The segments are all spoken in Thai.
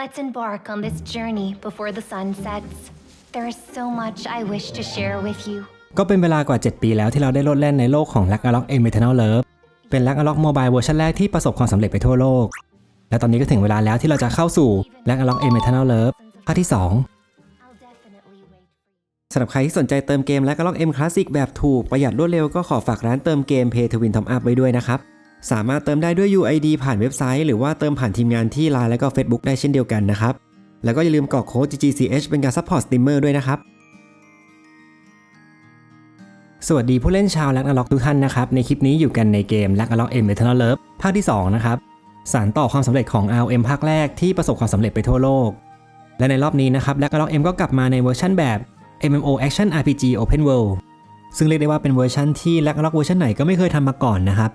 Let's embark on this journey before the sun sets. There is so much I wish to share with you. ก็เป็นเวลากว่า 7 ปีแล้วที่เราได้โลดแล่นในโลกของ l a g a l o c e m e t e r n a l Love เป็น l a g a l o c Mobile เวอร์ชันแรกที่ประสบความสำเร็จไปทั่วโลก และตอนนี้ก็ถึงเวลาแล้วที่เราจะเข้าสู่ l a g a l o c e m e t e r n a l Love ภาคที่2 I'll definitely wait for you. สำหรับใครที่สนใจเติมเกม l a g a l o c M Classic แบบถูกประหยัดรวดเร็วก็ขอฝากร้านเติมเกม Pay to Win Top Up ไว้ด้วยนะครับ สามารถเติมได้ด้วย UID ผ่านเว็บไซต์ หรือว่าเติมผ่านทีมงานที่ Line และก็ Facebook ได้เช่นเดียวกันนะครับ แล้วก็อย่าลืมกรอกโค้ด GGCH เป็นการซัพพอร์ตสตรีมเมอร์ด้วยนะครับ สวัสดีผู้เล่นชาว l a g a l o c ทุกท่านนะครับ ในคลิปนี้อยู่กันในเกม l a g a l o c M Eternal Love ภาคที่ 2 นะครับ สารต่อความสำเร็จของ RM ภาคแรกที่ประสบความสำเร็จไปทั่วโลก และในรอบนี้นะครับ l a g a l o c M ก็กลับมาในเวอร์ชันแบบ MMO Action RPG Open World ซึ่งเรียกได้ว่าเป็นเวอร์ชันที่ l a g a l o c เวอร์ชันไหนก็ไม่เคยทำมาก่อนนะครับ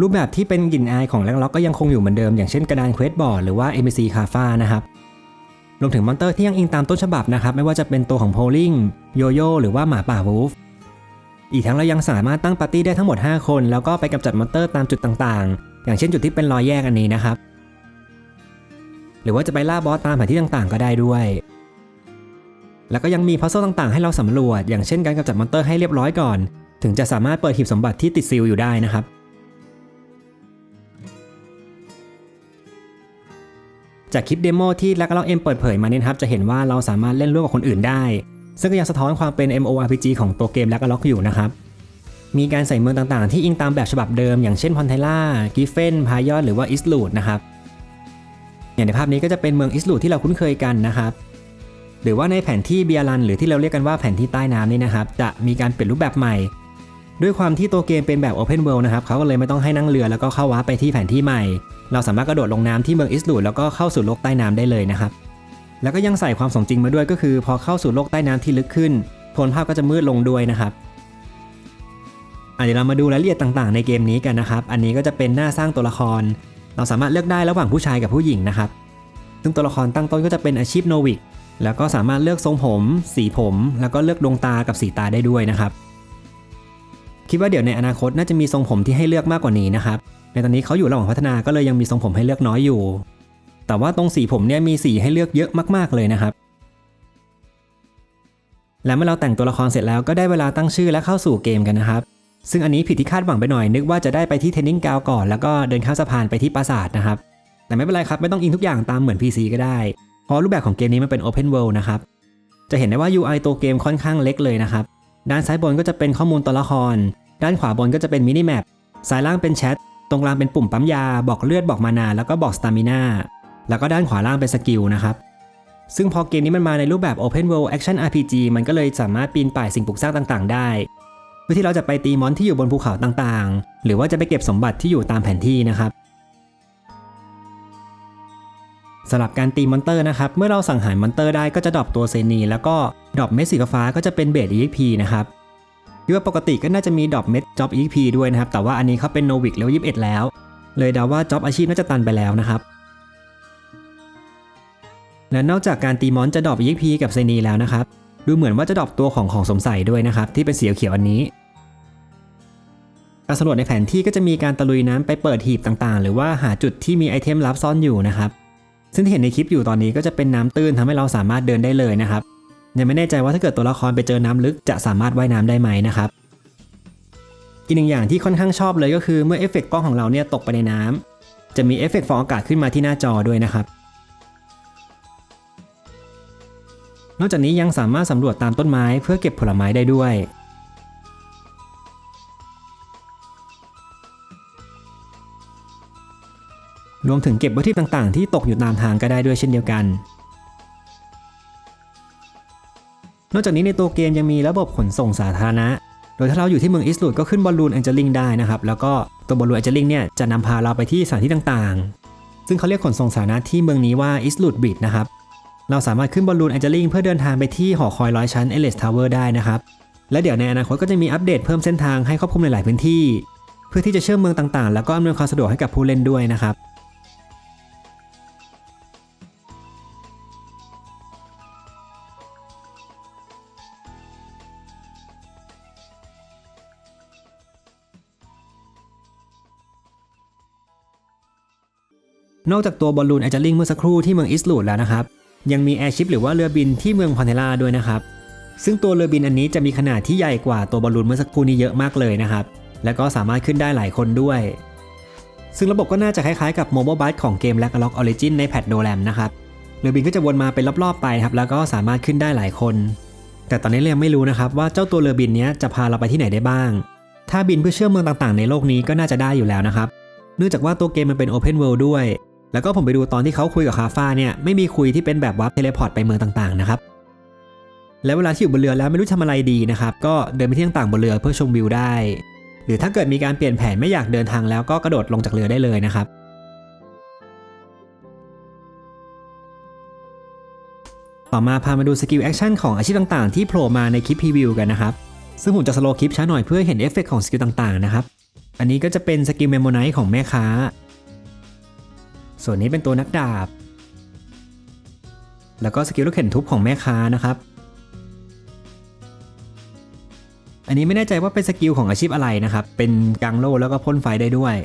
รูปแบบที่เป็นกลิ่นอายของ l a g a l o c ก็ยังคงอยู่เหมือนเดิมอย่างเช่นกระดานเควสบอร์ดหรือว่า NPC คาฟ้านะครับรวมถึงมอนเตอร์ที่ยังอิงตามต้นฉบับนะครับไม่ว่าจะเป็นตัวของโพลิงโยโย่หรือว่าหมาป่าวูฟอีกทั้งเรายังสามารถตั้งปาร์ตี้ได้ทั้งหมด 5 คน แล้วก็ไปกำจัดมอนเตอร์ตามจุดต่างๆ อย่างเช่นจุดที่เป็นรอยแยกอันนี้นะครับ หรือว่าจะไปล่าบอสตามแผนที่ต่างๆ ก็ได้ด้วย แล้วก็ยังมีพัซเซิลต่างๆ ให้เราสำรวจ อย่างเช่นการกำจัดมอนเตอร์ให้เรียบร้อยก่อน ถึงจะสามารถเปิดหีบสมบัติที่ติดซีลอยู่ได้นะครับ จากคลิปเดโมที่ลักเราเอ็มเปิดเผยมาเนี่ยครับจะเห็นว่าเราสามารถเล่นร่วมกับคนอื่นได้ ซึ่งก็ยังสะท้อนความเป็น MORPG ของตัวเกม l a g a l o c อยู่นะครับมีการใส่เมืองต่างๆ ที่อิงตามแบบฉบับเดิม อย่างเช่นพอนเทล่ากิฟเฟนพายอดหรือว่าอิสลูดนะครับอย่างในภาพนี้ก็จะเป็นเมืองอิสลูดที่เราคุ้นเคยกันนะครับหรือว่าในแผนที่เบียรันหรือที่เราเรียกกันว่าแผนที่ใต้น้ำนี่นะครับ จะมีการเปลี่ยนรูปแบบใหม่ ด้วยความที่ตัวเกมเป็นแบบ Open World นะครับเขาก็เลยไม่ต้องให้นั่งเรือแล้วก็เข้าวาร์ปไปที่แผนที่ใหม่ เราสามารถกระโดดลงน้ำที่เมืองอิสลูดแล้วก็เข้าสู่โลกใต้น้ำได้เลยนะครับ แล้วก็ยังใส่ความสมจริงมาด้วยก็คือ พอเข้าสู่โลกใต้น้ำที่ลึกขึ้นโทนภาพก็จะมืดลงด้วยนะครับอะเดี๋ยวเรามาดูรายละเอียดต่างๆ ในเกมนี้กันนะครับ อันนี้ก็จะเป็นหน้าสร้างตัวละคร เราสามารถเลือกได้ระหว่างผู้ชายกับผู้หญิงนะครับ ซึ่งตัวละครตั้งต้นก็จะเป็นอาชีพโนวิก แล้วก็สามารถเลือกทรงผม สีผม แล้วก็เลือกดวงตากับสีตาได้ด้วยนะครับ คิดว่าเดี๋ยวในอนาคตน่าจะมีทรงผมที่ให้เลือกมากกว่านี้นะครับ ในตอนนี้เขาอยู่ระหว่างพัฒนาก็เลยยังมีทรงผมให้เลือกน้อยอยู่ แต่ว่าตรงสีผมเนี่ยมีสีให้เลือกเยอะมากๆเลยนะครับ และเมื่อเราแต่งตัวละครเสร็จแล้วก็ได้เวลาตั้งชื่อและเข้าสู่เกมกันนะครับ ซึ่งอันนี้ผิดที่คาดหวังไปหน่อยนึกว่าจะได้ไปที่เทนนิงกาวก่อนแล้วก็เดินข้ามสะพานไปที่ปราสาทนะครับ แต่ไม่เป็นไรครับไม่ต้องอิงทุกอย่างตามเหมือน PC ก็ได้ เพราะรูปแบบของเกมนี้มันเป็น Open World นะครับ จะเห็นได้ว่า UI ตัวเกมค่อนข้างเล็กเลยนะครับ ด้านซ้ายบนก็จะเป็นข้อมูลตัวละคร ด้านขวาบนก็จะเป็นมินิแมปซ้ายล่างเป็นแชท ตรงกลางเป็นปุ่มปั๊มยา บอกเลือดบอกมานาแล้วก็บอกสตามิน่าแล้วก็ด้านขวาล่างเป็นสกิลนะครับ ซึ่งพอเกมนี้มันมาในรูปแบบ Open World Action RPG มันก็เลยสามารถปีนป่ายสิ่งปลูกสร้างต่างๆ ได้เพื่อที่เราจะไปตีมอนที่อยู่บนภูเขาต่างๆ หรือว่าจะไปเก็บสมบัติที่อยู่ตามแผนที่นะครับสำหรับการตีมอนเตอร์นะครับ เมื่อเราสังหารมอนเตอร์ได้ก็จะดรอปตัวเซนีแล้วก็ดรอปเม็ดสีฟ้าก็จะเป็นเบส EXP นะครับ คิดว่าปกติก็น่าจะมีดอปเม็ดจ็อบ EXP ด้วยนะครับ แต่ว่าอันนี้เขาเป็นโนวิกเลเวล21แล้ว เลยเดาว่าจ็อบอาชีพน่าจะตันไปแล้วนะครับ และนอกจากการตีมอนจะดรอป EXP กับเซนีแล้วนะครับ ดูเหมือนว่าจะดรอปตัวของของสมใส่ด้วยนะครับ ที่เป็นสีเขียวอันนี้การสำรวจในแผนที่ก็จะมีการตะลุยน้ำไปเปิดหีบต่างๆ หรือว่าหาจุดที่มีไอเทมลับซ่อนอยู่นะครับ ซึ่งที่เห็นในคลิปอยู่ตอนนี้ก็จะเป็นน้ำตื้นทำให้เราสามารถเดินได้เลยนะครับ ยังไม่แน่ใจว่าถ้าเกิดตัวละครไปเจอน้ำลึกจะสามารถว่ายน้ำได้ไหมนะครับ อีกหนึ่งอย่างที่ค่อนข้างชอบเลยก็คือเมื่อเอฟเฟกต์กล้องของเราเนี่ยตกไปในน้ำจะมีเอฟเฟกต์ฟองอากาศขึ้นมาที่หน้าจอด้วยนะครับ นอกจากนี้ยังสามารถสำรวจตามต้นไม้เพื่อเก็บผลไม้ได้ด้วยรวมถึงเก็บวัตถุต่างๆ ที่ตกอยู่ตามทางก็ได้ด้วยเช่นเดียวกัน นอกจากนี้ในตัวเกมยังมีระบบขนส่งสาธารณะ โดยถ้าเราอยู่ที่เมืองอิสลูดก็ขึ้นบอลลูนแองเจลิงได้นะครับ แล้วก็ตัวบอลลูนแองเจลิงเนี่ยจะนำพาเราไปที่สถานที่ต่างๆ ซึ่งเขาเรียกขนส่งสาธารณะที่เมืองนี้ว่าอิสลูดบริดนะครับ เราสามารถขึ้นบอลลูนแองเจลิงเพื่อเดินทางไปที่หอคอยร้อยชั้นเอเลสทาวเวอร์ได้นะครับ และเดี๋ยวในอนาคตก็จะมีอัปเดตเพิ่มเส้นทางให้ครอบคลุมหลายๆพื้นที่ เพื่อที่จะเชื่อมเมืองต่างๆ แล้วก็อำนวยความสะดวกให้กับผู้เล่นด้วยนะครับ นอกจากตัวบอลลูนแอจลิงเมื่อสักครู่ที่เมืองอิสลูดแล้วนะครับ ยังมีแอร์ชิพหรือว่าเรือบินที่เมืองพอนเทล่าด้วยนะครับ ซึ่งตัวเรือบินอันนี้จะมีขนาดที่ใหญ่กว่าตัวบอลลูนเมื่อสักครู่นี้เยอะมากเลยนะครับ แล้วก็สามารถขึ้นได้หลายคนด้วย ซึ่งระบบก็น่าจะคล้ายๆกับโมบ i บัสของเกม l a g ล็อกออริจินในแพทโดแรมนะครับ เรือบินก็จะวนมาเป็นรอบๆไปครับ แล้วก็สามารถขึ้นได้หลายคน แต่ตอนนี้เรายังไม่รู้นะครับว่าเจ้าตัวเรือบินนี้จะพาเราไปที่ไหนได้บ้าง ถ้าบินเพื่อเชื่อมเมืองต่างๆ ในโลกนี้ก็น่าจะได้อยู่แล้วนะครับ เนื่องจากว่าตัวเกมมันเป็น Open World ด้วย แล้วก็ผมไปดูตอนที่เขาคุยกับคาฟ้าเนี่ยไม่มีคุยที่เป็นแบบวับเทเลพอร์ตไปเมืองต่างๆนะครับแล้วเวลาที่อยู่บนเรือแล้วไม่รู้ทำอะไรดีนะครับก็เดินไปที่ต่างๆบนเรือเพื่อชมวิวได้ หรือถ้าเกิดมีการเปลี่ยนแผนไม่อยากเดินทางแล้วก็กระโดดลงจากเรือได้เลยนะครับ ต่อมาพามาดูสกิลแอคชั่นของอาชีพต่างๆ ที่โผล่มาในคลิปพรีวิวกันนะครับ ซึ่งผมจะสโลว์คลิปช้าหน่อยเพื่อเห็นเอฟเฟกต์ของสกิลต่างๆนะครับ อันนี้ก็จะเป็นสกิลเมมโมไนท์ของแม่ค้า ส่วนนี้เป็นตัวนักดาบ แล้วก็สกิลลูกเข็นทุบของแม่ค้านะครับ อันนี้ไม่แน่ใจว่าเป็นสกิลของอาชีพอะไรนะครับ เป็นกังโลแล้วก็พ่นไฟได้ด้วย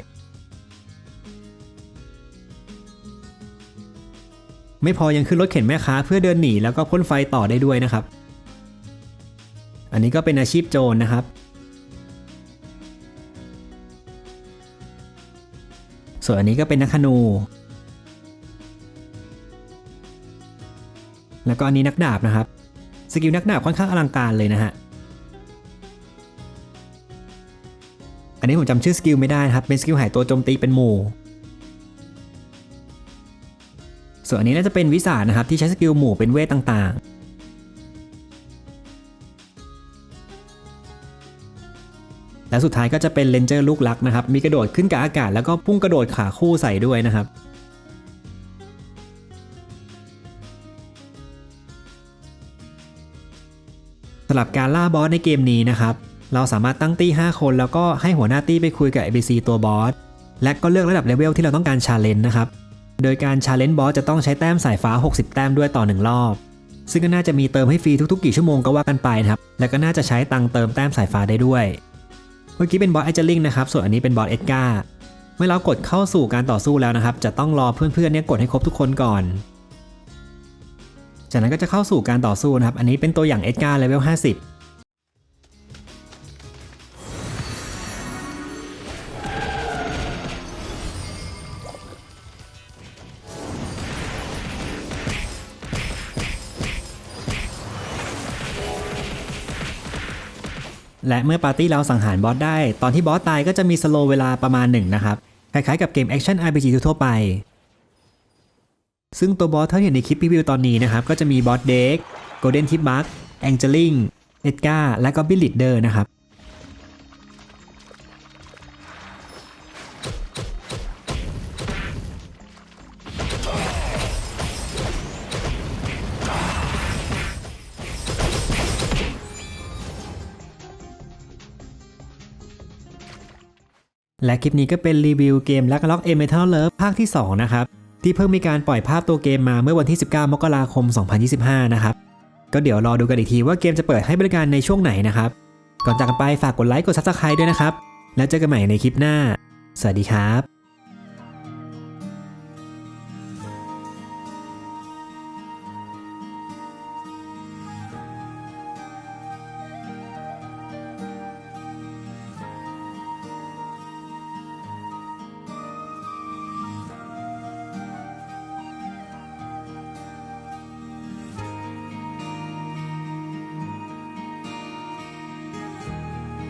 ไม่พอยังขึ้นรถเข็นแม่ค้าเพื่อเดินหนีแล้วก็พ่นไฟต่อได้ด้วยนะครับ อันนี้ก็เป็นอาชีพโจรนะครับส่วนอันนี้ก็เป็นนักธนู แล้วก็อันนี้นักดาบนะครับ สกิลนักดาบค่อนข้างอลังการเลยนะฮะ อันนี้ผมจำชื่อสกิลไม่ได้ครับ เป็นสกิลหายตัวโจมตีเป็นหมู่ ส่วนอันนี้น่าจะเป็นวิสานะครับที่ใช้สกิลหมู่เป็นเวทต่างๆและสุดท้ายก็จะเป็นเลนเจอร์ลูกลักนะครับ มีกระโดดขึ้นกับอากาศแล้วก็พุ่งกระโดดขาคู่ใส่ด้วยนะครับำหรับการล่าบอสในเกมนี้นะครับ เราสามารถตั้งตี้ 5 คนแล้วก็ให้หัวหน้าตี้ไปคุยกับ ABC ตัวบอส และก็เลือกระดับเลเวลที่เราต้องการชาเลนจ์นะครับ โดยการชาเลนจ์บอสจะต้องใช้แต้มสายฟ้า 60 แต้มด้วยต่อ 1 รอบ ซึ่งก็น่าจะมีเติมให้ฟรีทุกๆ กี่ชั่วโมงก็ว่ากันไปนะครับ และก็น่าจะใช้ตังเติมแต้มสายฟ้าได้ด้วย เมื่อกี้เป็นบอสไอเจลิงนะครับ ส่วนอันนี้เป็นบอสเอ็ดการ์เมื่อเรากดเข้าสู่การต่อสู้แล้วนะครับ จะต้องรอเพื่อนๆเนี่ยกดให้ครบทุกคนก่อน จากนั้นก็จะเข้าสู่การต่อสู้นะครับ อันนี้เป็นตัวอย่างเอ็ดการ์เลเวล50และเมื่อปาร์ตี้เราสังหารบอสได้ ตอนที่บอสตายก็จะมีสโลเวลาประมาณหนึ่งนะครับ คล้ายๆกับเกมแอคชั่น RPG ทั่วไป ซึ่งตัวบอสเท่าที่เห็นในคลิปรีวิวตอนนี้นะครับ ก็จะมีบอสเด็กโกลเด้นทิปบัคแองเจลิงเอ็ดการ์และก็บิลลิดเดอร์นะครับและคลิปนี้ก็เป็นรีวิวเกม l a g l o c k e Metal Love ภาคที่ 2 นะครับ ที่เพิ่งมีการปล่อยภาพตัวเกมมาเมื่อวันที่ 19 มกราคม 2025 นะครับ ก็เดี๋ยวรอดูกันอีกทีว่าเกมจะเปิดให้บริการในช่วงไหนนะครับ ก่อนจากกันไปฝากกดไลค์กด Subscribe ด้วยนะครับ แล้วเจอกันใหม่ในคลิปหน้า สวัสดีครับ